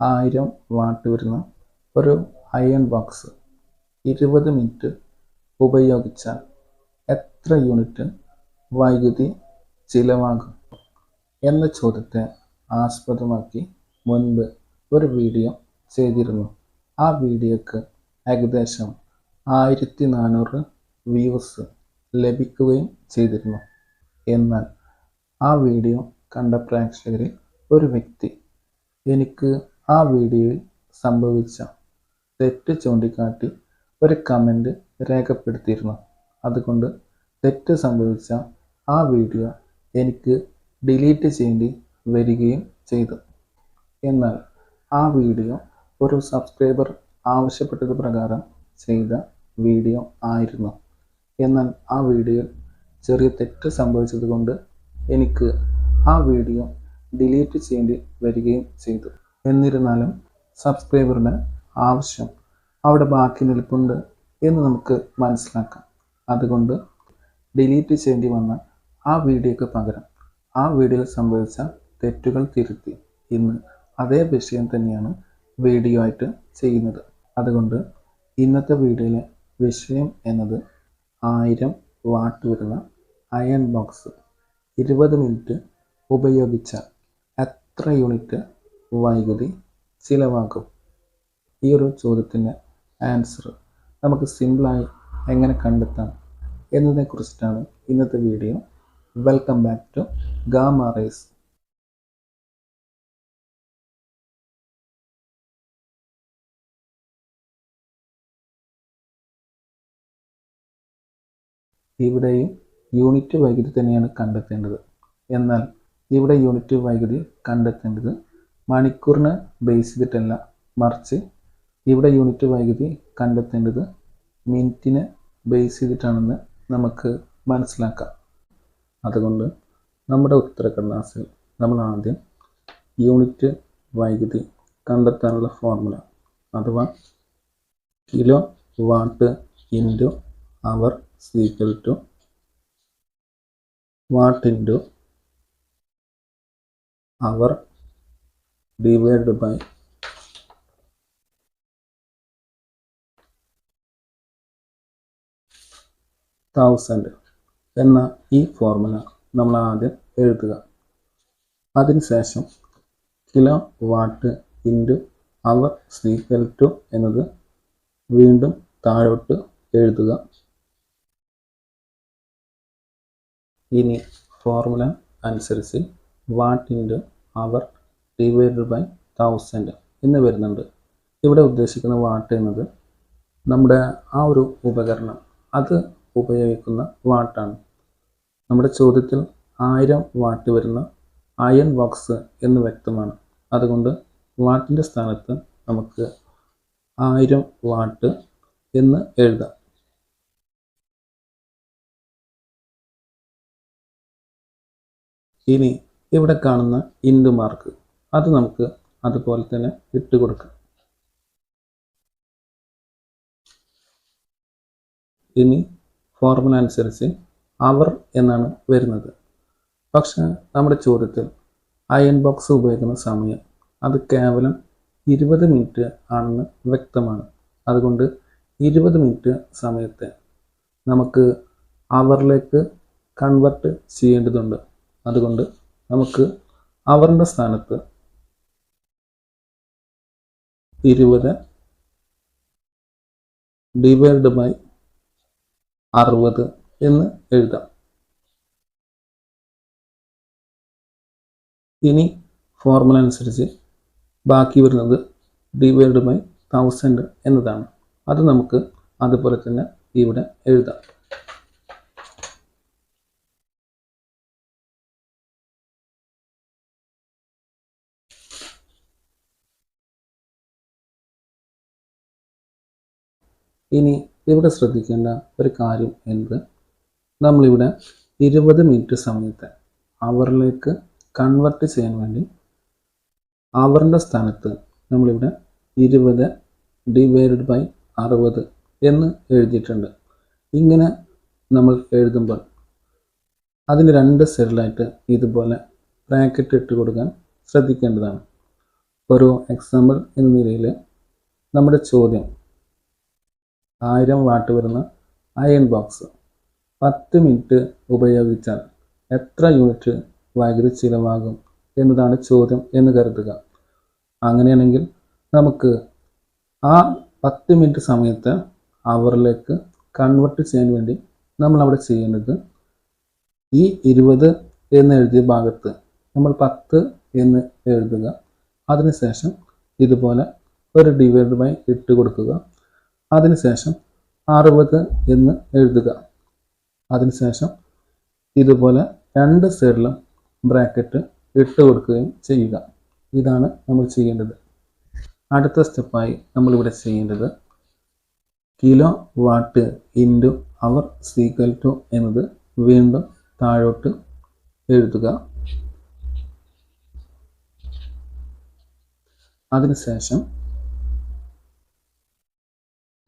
ആയിരം വാട്ട് വരുന്ന ഒരു അയൺ ബോക്സ് ഇരുപത് മിനിറ്റ് ഉപയോഗിച്ചാൽ എത്ര യൂണിറ്റ് വൈദ്യുതി ചിലവാകും എന്ന ചോദ്യത്തെ ആസ്പദമാക്കി മുൻപ് ഒരു വീഡിയോ ചെയ്തിരുന്നു. ആ വീഡിയോക്ക് ഏകദേശം ആയിരത്തി നാനൂറ് വ്യൂസ് ലഭിക്കുകയും ചെയ്തിരുന്നു. എന്നാൽ ആ വീഡിയോ കണ്ട പ്രേക്ഷകരിൽ ഒരു വ്യക്തി എനിക്ക് ആ വീഡിയോയിൽ സംഭവിച്ച തെറ്റ് ചൂണ്ടിക്കാട്ടി ഒരു കമന്റ് രേഖപ്പെടുത്തിയിരുന്നു. അതുകൊണ്ട് തെറ്റ് സംഭവിച്ച ആ വീഡിയോ എനിക്ക് ഡിലീറ്റ് ചെയ്യേണ്ടി വരികയും ചെയ്തു. എന്നാൽ ആ വീഡിയോ ഒരു സബ്സ്ക്രൈബർ ആവശ്യപ്പെട്ടത് പ്രകാരം ചെയ്ത വീഡിയോ ആയിരുന്നു. എന്നാൽ ആ വീഡിയോ ചെറിയ തെറ്റ് സംഭവിച്ചതുകൊണ്ട് എനിക്ക് ആ വീഡിയോ ഡിലീറ്റ് ചെയ്യേണ്ടി വരികയും ചെയ്തു. എന്നിരുന്നാലും സബ്സ്ക്രൈബറുടെ ആവശ്യം അവിടെ ബാക്കി നിൽപ്പുണ്ട് എന്ന് നമുക്ക് മനസ്സിലാക്കാം. അതുകൊണ്ട് ഡിലീറ്റ് ചെയ്യേണ്ടി വന്ന ആ വീഡിയോക്ക് പകരം ആ വീഡിയോയിൽ സംഭവിച്ച തെറ്റുകൾ തിരുത്തി ഇന്ന് അതേ വിഷയം തന്നെയാണ് വീഡിയോ ആയിട്ട് ചെയ്യുന്നത്. അതുകൊണ്ട് ഇന്നത്തെ വീഡിയോയിലെ വിഷയം എന്നത് ആയിരം വാട്ട് വരുന്ന അയൺ ബോക്സ് ഇരുപത് മിനിറ്റ് ഉപയോഗിച്ചാൽ എത്ര യൂണിറ്റ് വൈദ്യുതി ചിലവാകും ഈ ഒരു ചോദ്യത്തിന്റെ ആൻസർ നമുക്ക് സിമ്പിളായി എങ്ങനെ കണ്ടെത്താം എന്നതിനെക്കുറിച്ചിട്ടാണ് ഇന്നത്തെ video welcome back to gamma rays ഇവിടെയും യൂണിറ്റ് വൈദ്യുതി തന്നെയാണ് കണ്ടെത്തേണ്ടത്. എന്നാൽ ഇവിടെ യൂണിറ്റ് വൈദ്യുതി കണ്ടെത്തേണ്ടത് മണിക്കൂറിനെ ബേസ് ചെയ്തിട്ടല്ല മറിച്ച് ഇവിടെ യൂണിറ്റ് വൈദ്യുതി കണ്ടെത്തേണ്ടത് മിനിറ്റിനെ ബേസ് ചെയ്തിട്ടാണെന്ന് നമുക്ക് മനസ്സിലാക്കാം. അതുകൊണ്ട് നമ്മുടെ ഉത്തരക്കടലാസിൽ നമ്മൾ ആദ്യം യൂണിറ്റ് വൈദ്യുതി കണ്ടെത്താനുള്ള ഫോർമുല അഥവാ kilo watt into hour equal to watt into hour divide by thousand എന്ന ഈ ഫോർമുല നമ്മൾ ആദ്യം എഴുതുക. അതിനുശേഷം kilo watt into hour equal to എന്നത് വീണ്ടും താഴോട്ട് എഴുതുക. ഇനി ഫോർമുല അനുസരിച്ച് വാട്ടിന്റെ അവർ ഡിവൈഡ് ബൈ തൗസൻഡ് എന്ന് വരുന്നുണ്ട്. ഇവിടെ ഉദ്ദേശിക്കുന്ന വാട്ട് എന്നത് നമ്മുടെ ആ ഒരു ഉപകരണം അത് ഉപയോഗിക്കുന്ന വാട്ടാണ്. നമ്മുടെ ചോദ്യത്തിൽ ആയിരം വാട്ട് വരുന്ന അയൺ ബോക്സ് എന്ന് വ്യക്തമാണ്. അതുകൊണ്ട് വാട്ടിന്റെ സ്ഥാനത്ത് നമുക്ക് ആയിരം വാട്ട് എന്ന് എഴുതാം. ഇനി ഇവിടെ കാണുന്ന ഇൻഡു മാർക്ക് അത് നമുക്ക് അതുപോലെ തന്നെ ഇട്ട് കൊടുക്കാം. ഇനി ഫോർമുല അനുസരിച്ച് അവർ എന്നാണ് വരുന്നത്. പക്ഷെ നമ്മുടെ ചോദ്യത്തിൽ അയൺ ബോക്സ് ഉപയോഗിക്കുന്ന സമയം അത് കേവലം ഇരുപത് മിനിറ്റ് ആണെന്ന് വ്യക്തമാണ്. അതുകൊണ്ട് ഇരുപത് മിനിറ്റ് സമയത്തെ നമുക്ക് അവറിലേക്ക് കൺവെർട്ട് ചെയ്യേണ്ടതുണ്ട്. അതുകൊണ്ട് നമുക്ക് അവറിന്റെ സ്ഥാനത്ത് ഇരുപത് ഡിവൈഡ് ബൈ അറുപത് എന്ന് എഴുതാം. ഇനി ഫോർമുല അനുസരിച്ച് ബാക്കി വരുന്നത് ഡിവൈഡ് ബൈ തൗസൻഡ് എന്നതാണ്. അത് നമുക്ക് അതുപോലെ തന്നെ ഇവിടെ എഴുതാം. ഇനി ഇവിടെ ശ്രദ്ധിക്കേണ്ട ഒരു കാര്യം എന്നത് നമ്മളിവിടെ ഇരുപത് മിനിറ്റ് സമയത്തെ അവറിലേക്ക് കൺവെർട്ട് ചെയ്യാൻ വേണ്ടി അവറിന്റെ സ്ഥാനത്ത് നമ്മളിവിടെ ഇരുപത് ഡിവൈഡഡ് ബൈ അറുപത് എന്ന് എഴുതിയിട്ടുണ്ട്. ഇങ്ങനെ നമ്മൾ എഴുതുമ്പോൾ അതിന് രണ്ട് സൈഡിലായിട്ട് ഇതുപോലെ ബ്രാക്കറ്റ് ഇട്ട് കൊടുക്കാൻ ശ്രദ്ധിക്കേണ്ടതാണ്. ഒരു എക്സാമ്പിൾ എന്ന നിലയിൽ നമ്മുടെ ചോദ്യം ആയിരം വാട്ട് വരുന്ന അയൺ ബോക്സ് പത്ത് മിനിറ്റ് ഉപയോഗിച്ചാൽ എത്ര യൂണിറ്റ് വൈദ്യുതി ചിലവാകും എന്നതാണ് ചോദ്യം എന്ന് കരുതുക. അങ്ങനെയാണെങ്കിൽ നമുക്ക് ആ പത്ത് മിനിറ്റ് സമയത്ത് അവറിലേക്ക് കൺവെർട്ട് ചെയ്യാൻ വേണ്ടി നമ്മൾ അവിടെ ചെയ്യേണ്ടത് ഈ ഇരുപത് എന്ന് എഴുതിയ ഭാഗത്ത് നമ്മൾ പത്ത് എന്ന് എഴുതുക. അതിനുശേഷം ഇതുപോലെ ഒരു ഡിവൈഡ് ബൈ ഇട്ട് കൊടുക്കുക. അതിനുശേഷം അറുപത് എന്ന് എഴുതുക. അതിനുശേഷം ഇതുപോലെ രണ്ട് സൈഡിലും ബ്രാക്കറ്റ് ഇട്ട് കൊടുക്കുകയും ചെയ്യുക. ഇതാണ് നമ്മൾ ചെയ്യേണ്ടത്. അടുത്ത സ്റ്റെപ്പായി നമ്മളിവിടെ ചെയ്യേണ്ടത് kilowatt into hour is equal to എന്നത് വീണ്ടും താഴോട്ട് എഴുതുക. അതിനുശേഷം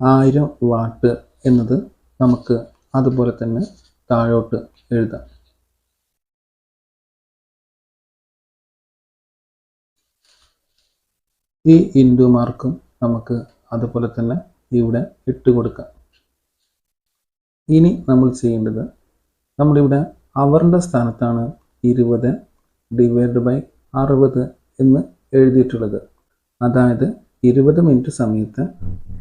ആയിരം വാട്ട് എന്നത് നമുക്ക് അതുപോലെ തന്നെ താഴോട്ട് എഴുതാം. ഈ ഇൻഡു മാർക്കും നമുക്ക് അതുപോലെ തന്നെ ഇവിടെ ഇട്ട് കൊടുക്കാം. ഇനി നമ്മൾ ചെയ്യേണ്ടത് നമ്മളിവിടെ അവറിന്റെ സ്ഥാനത്താണ് ഇരുപത് ഡിവൈഡ് ബൈ അറുപത് എന്ന് എഴുതിയിട്ടുള്ളത്. അതായത് ഇരുപത് മിനിറ്റ് സമയത്ത്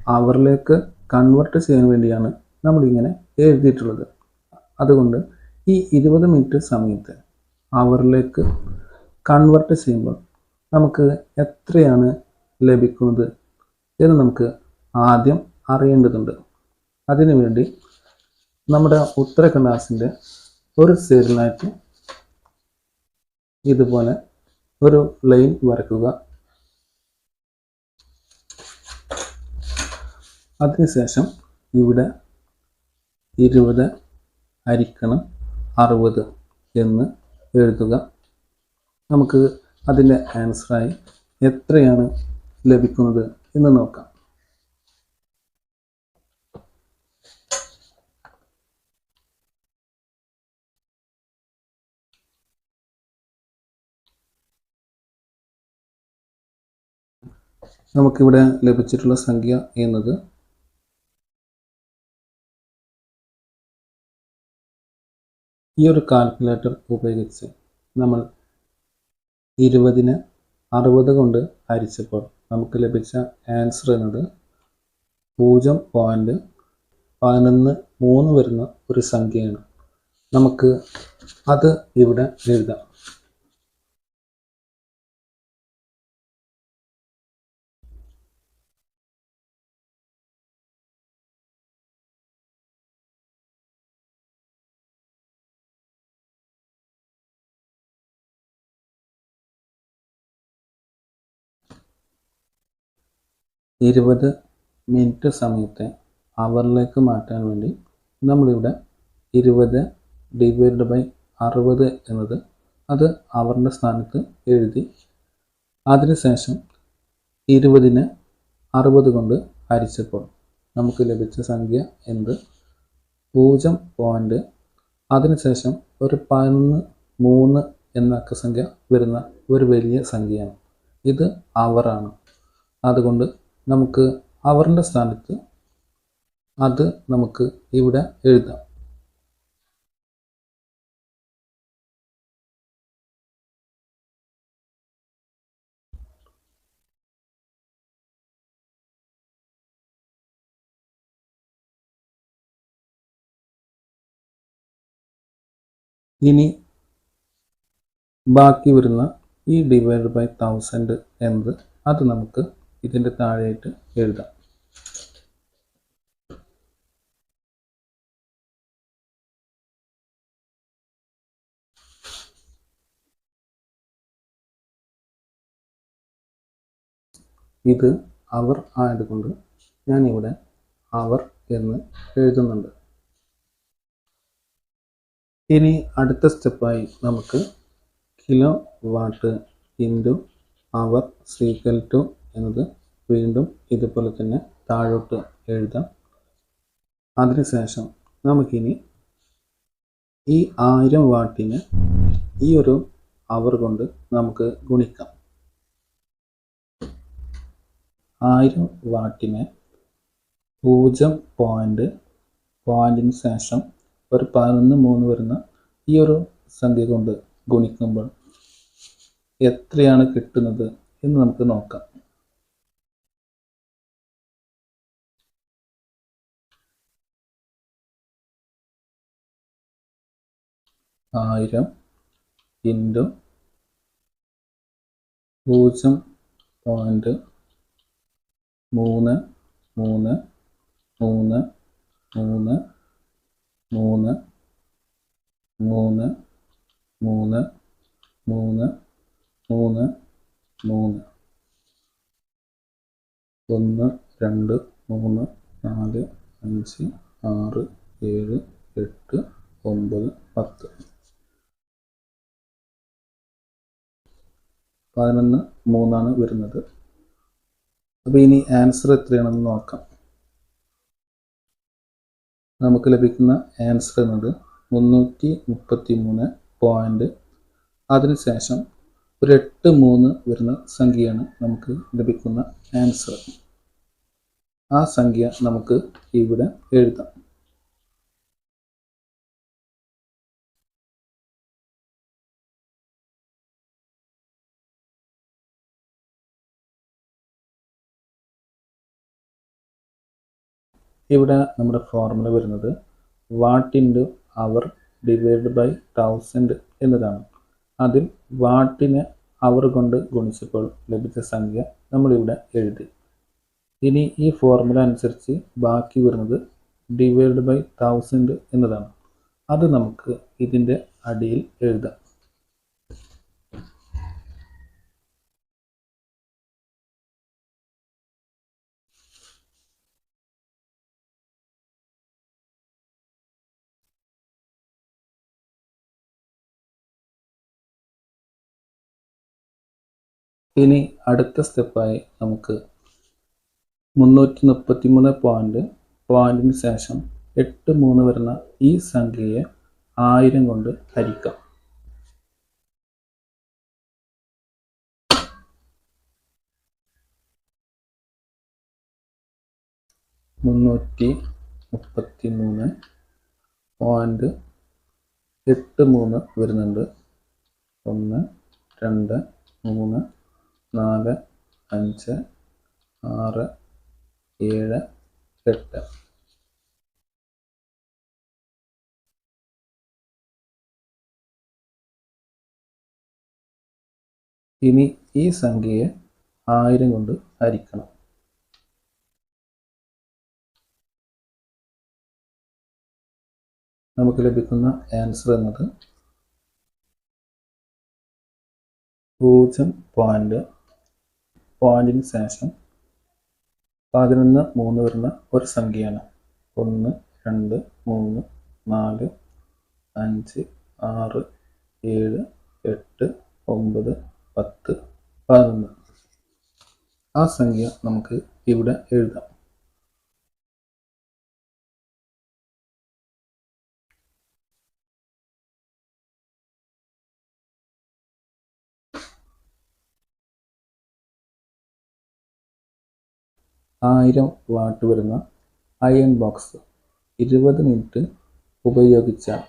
അവറിലേക്ക് കൺവെർട്ട് ചെയ്യാൻ വേണ്ടിയാണ് നമ്മളിങ്ങനെ എഴുതിയിട്ടുള്ളത്. അതുകൊണ്ട് ഈ ഇരുപത് മിനിറ്റ് സമയത്ത് അവറിലേക്ക് കൺവെർട്ട് ചെയ്യുമ്പോൾ നമുക്ക് എത്രയാണ് ലഭിക്കുന്നത് എന്ന് നമുക്ക് ആദ്യം അറിയേണ്ടതുണ്ട്. അതിനുവേണ്ടി നമ്മുടെ ഉത്തരക്കടലാസിന്റെ ഒരു സൈഡിലായിട്ട് ഇതുപോലെ ഒരു ലൈൻ വരക്കുക അതിനുശേഷം ഇവിടെ ഇരുപത് ഹരിക്കണം അറുപത് എന്ന് എഴുതുക. നമുക്ക് അതിന്റെ ആൻസറായി എത്രയാണ് ലഭിക്കുന്നത് എന്ന് നോക്കാം. നമുക്കിവിടെ ലഭിച്ചിട്ടുള്ള സംഖ്യ എന്നത് ഈ ഒരു കാൽക്കുലേറ്റർ ഉപയോഗിച്ച് നമ്മൾ ഇരുപതിന് അറുപത് കൊണ്ട് ഹരിച്ചപ്പോൾ നമുക്ക് ലഭിച്ച ആൻസർ എന്നത് പൂജ്യം പോയിന്റ് പതിനൊന്ന് മൂന്ന് വരുന്ന ഒരു സംഖ്യയാണ്. നമുക്ക് അത് ഇവിടെ എഴുതാം. ഇരുപത് മിനിറ്റ് സമയത്തെ അവറിലേക്ക് മാറ്റാൻ വേണ്ടി നമ്മളിവിടെ ഇരുപത് ഡിവൈഡ് ബൈ അറുപത് എന്നത് അത് അവറിന്റെ സ്ഥാനത്ത് എഴുതി. അതിനുശേഷം ഇരുപതിന് അറുപത് കൊണ്ട് ഹരിച്ചപ്പോൾ നമുക്ക് ലഭിച്ച സംഖ്യ എന്ത്? പൂജ്യം പോയിന്റ് അതിനുശേഷം ഒരു പതിനൊന്ന് മൂന്ന് എന്ന അക്കസംഖ്യ വരുന്ന ഒരു വലിയ സംഖ്യയാണ്. ഇത് അവറാണ് അതുകൊണ്ട് നമുക്ക് അവറിന്റെ സ്ഥാനത്ത് അത് നമുക്ക് ഇവിടെ എഴുതാം. ഇനി ബാക്കി വരുന്ന ഈ ഡിവൈഡ് ബൈ തൗസൻഡ് എന്നത് അത് നമുക്ക് ഇതിന്റെ താഴെയായിട്ട് എഴുതാം. ഇത് അവർ ആയതുകൊണ്ട് ഞാനിവിടെ അവർ എന്ന് എഴുതുന്നുണ്ട്. ഇനി അടുത്ത സ്റ്റെപ്പായി നമുക്ക് kilowatt into hour is equal to എന്നത് വീണ്ടും ഇതുപോലെ തന്നെ താഴോട്ട് എഴുതാം. അതിനുശേഷം നമുക്കിനി ഈ ആയിരം വാട്ടിന് ഈ ഒരു അവർ കൊണ്ട് നമുക്ക് ഗുണിക്കാം. ആയിരം വാട്ടിനെ പൂജ്യം പോയിന്റ് പോയിന്റിന് ശേഷം ഒരു പതിനൊന്ന് മൂന്ന് വരുന്ന ഈ ഒരു സംഖ്യ കൊണ്ട് ഗുണിക്കുമ്പോൾ എത്രയാണ് കിട്ടുന്നത് എന്ന് നമുക്ക് നോക്കാം. ആയിരം ഇന്റു പൂജ്യം പോയിന്റ് മൂന്ന് മൂന്ന് മൂന്ന് മൂന്ന് മൂന്ന് മൂന്ന് മൂന്ന് മൂന്ന് മൂന്ന് മൂന്ന്. ഒന്ന് രണ്ട് മൂന്ന് നാല് അഞ്ച് ആറ് ഏഴ് എട്ട് ഒമ്പത് പത്ത്. പതിനൊന്ന് മൂന്നാണ് വരുന്നത്. അപ്പോൾ ഇനി ആൻസർ എത്രയാണെന്ന് നോക്കാം. നമുക്ക് ലഭിക്കുന്ന ആൻസർ എന്നത് മുന്നൂറ്റി മുപ്പത്തി മൂന്ന് പോയിന്റ് അതിനുശേഷം ഒരു എട്ട് മൂന്ന് വരുന്ന സംഖ്യയാണ് നമുക്ക് ലഭിക്കുന്ന ആൻസർ ആ സംഖ്യ നമുക്ക് ഇവിടെ എഴുതാം. ഇവിടെ നമ്മുടെ ഫോർമുല വരുന്നത് watt into hour divide by thousand എന്നതാണ്. അതിൽ വാട്ടിന് അവർ കൊണ്ട് ഗുണിച്ചപ്പോൾ ലഭിച്ച സംഖ്യ നമ്മളിവിടെ എഴുതി. ഇനി ഈ ഫോർമുല അനുസരിച്ച് ബാക്കി വരുന്നത് ഡിവൈഡ് ബൈ തൗസൻഡ് എന്നതാണ്. അത് നമുക്ക് ഇതിന്റെ അടിയിൽ എഴുതാം. ഇനി അടുത്ത സ്റ്റെപ്പായി നമുക്ക് മുന്നൂറ്റി മുപ്പത്തി മൂന്ന് പോയിന്റ് പോയിന്റിന് ശേഷം എട്ട് മൂന്ന് വരുന്ന ഈ സംഖ്യയെ ആയിരം കൊണ്ട് ഹരിക്കാം. മുന്നൂറ്റി മുപ്പത്തി മൂന്ന് പോയിന്റ് എട്ട് മൂന്ന് വരുന്നുണ്ട്. ഒന്ന് രണ്ട് മൂന്ന് നാല് അഞ്ച് ആറ് ഏഴ് എട്ട്. ഇനി ഈ സംഖ്യയെ ആയിരം കൊണ്ട് ഹരിക്കണം. നമുക്ക് ലഭിക്കുന്ന ആൻസർ എന്നത് പൂജ്യം പോയിന്റ് പോയിന്റിന് ശേഷം പതിനൊന്ന് മൂന്ന് വരുന്ന ഒരു സംഖ്യയാണ്. ഒന്ന് രണ്ട് മൂന്ന് നാല് അഞ്ച് ആറ് ഏഴ് എട്ട് ഒമ്പത് പത്ത് പതിനൊന്ന്. ആ സംഖ്യ നമുക്ക് ഇവിടെ എഴുതാം. ആയിരം വാട്ട് വരുന്ന അയൺ ബോക്സ് ഇരുപത് മിനിറ്റ് ഉപയോഗിച്ചാൽ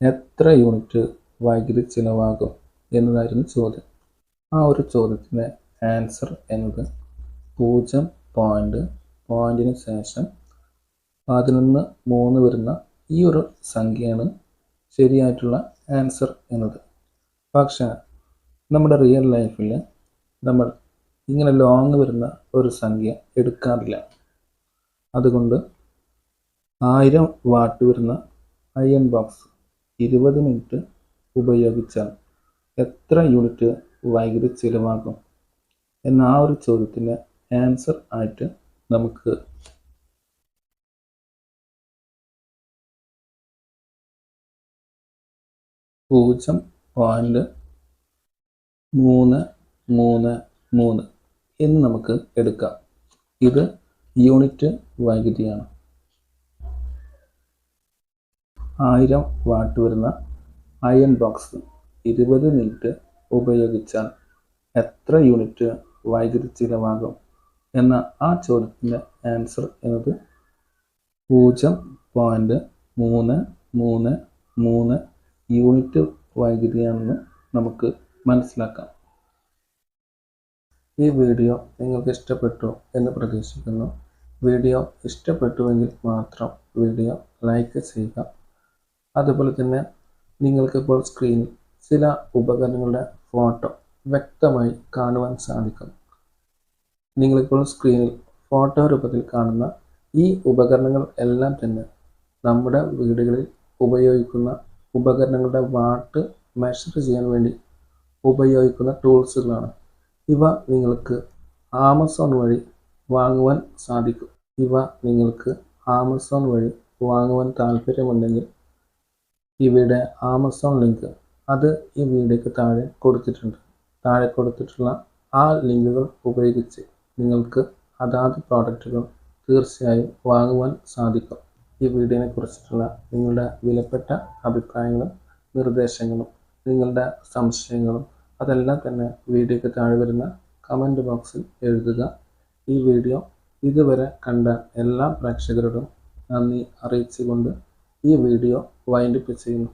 എത്ര യൂണിറ്റ് വൈദ്യുതി ചിലവാകും എന്നതായിരുന്നു ചോദ്യം. ആ ഒരു ചോദ്യത്തിന് ആൻസർ എന്നത് പൂജ്യം പോയിന്റ് പോയിന്റിന് ശേഷം പതിനൊന്ന് മൂന്ന് വരുന്ന ഈ ഒരു സംഖ്യയാണ് ശരിയായിട്ടുള്ള ആൻസർ എന്നത്. പക്ഷേ നമ്മുടെ റിയൽ ലൈഫിൽ നമ്മൾ ഇങ്ങനെ ലോങ് വരുന്ന ഒരു സംഖ്യ എടുക്കാറില്ല. അതുകൊണ്ട് ആയിരം വാട്ട് വരുന്ന അയൺ ബോക്സ് ഇരുപത് മിനിറ്റ് ഉപയോഗിച്ചാൽ എത്ര യൂണിറ്റ് വൈദ്യുതി ചിലവാകും? എന്ന ആ ഒരു ചോദ്യത്തിന് ആൻസർ ആയിട്ട് നമുക്ക് പൂജ്യം പോയിന്റ് മൂന്ന് മൂന്ന് മൂന്ന് എന്ന് നമുക്ക് എടുക്കാം. ഇത് യൂണിറ്റ് വൈദ്യുതിയാണ്. ആയിരം വാട്ട് വരുന്ന അയൺ ബോക്സ് ഇരുപത് മിനിറ്റ് ഉപയോഗിച്ചാൽ എത്ര യൂണിറ്റ് വൈദ്യുതി ചിലവാകും എന്ന ആ ചോദ്യത്തിന്റെ ആൻസർ എന്നത് പൂജ്യം പോയിന്റ് മൂന്ന് മൂന്ന് മൂന്ന് യൂണിറ്റ് വൈദ്യുതിയാണെന്ന് നമുക്ക് മനസ്സിലാക്കാം. ഈ വീഡിയോ നിങ്ങൾക്ക് ഇഷ്ടപ്പെട്ടു എന്ന് പ്രതീക്ഷിക്കുന്നു. വീഡിയോ ഇഷ്ടപ്പെട്ടുവെങ്കിൽ മാത്രം വീഡിയോ ലൈക്ക് ചെയ്യുക. അതുപോലെ തന്നെ നിങ്ങൾക്കിപ്പോൾ സ്ക്രീനിൽ ചില ഉപകരണങ്ങളുടെ ഫോട്ടോ വ്യക്തമായി കാണുവാൻ സാധിക്കും. നിങ്ങളിപ്പോൾ സ്ക്രീനിൽ ഫോട്ടോ രൂപത്തിൽ കാണുന്ന ഈ ഉപകരണങ്ങൾ എല്ലാം തന്നെ നമ്മുടെ വീടുകളിൽ ഉപയോഗിക്കുന്ന ഉപകരണങ്ങളുടെ വാട്ട് മെഷർ ചെയ്യാൻ വേണ്ടി ഉപയോഗിക്കുന്ന ടൂൾസുകളാണ് ഇവ നിങ്ങൾക്ക് ആമസോൺ വഴി വാങ്ങുവാൻ സാധിക്കും. ഇവ നിങ്ങൾക്ക് ആമസോൺ വഴി വാങ്ങുവാൻ താല്പര്യമുണ്ടെങ്കിൽ ഇവയുടെ ആമസോൺ ലിങ്ക് അത് ഈ വീഡിയോയ്ക്ക് താഴെ കൊടുത്തിട്ടുണ്ട്. താഴെ കൊടുത്തിട്ടുള്ള ആ ലിങ്കുകൾ ഉപയോഗിച്ച് നിങ്ങൾക്ക് അതാത് പ്രോഡക്റ്റുകൾ തീർച്ചയായും വാങ്ങുവാൻ സാധിക്കും. ഈ വീഡിയോനെ കുറിച്ചിട്ടുള്ള നിങ്ങളുടെ വിലപ്പെട്ട അഭിപ്രായങ്ങളും നിർദ്ദേശങ്ങളും നിങ്ങളുടെ സംശയങ്ങളും അതെല്ലാം തന്നെ വീഡിയോയ്ക്ക് താഴെ വരുന്ന കമന്റ് ബോക്സിൽ എഴുതുക. ഈ വീഡിയോ ഇതുവരെ കണ്ട എല്ലാ പ്രേക്ഷകരോടും നന്ദി അറിയിച്ചുകൊണ്ട് ഈ വീഡിയോ വൈൻഡപ്പ് ചെയ്യുന്നു.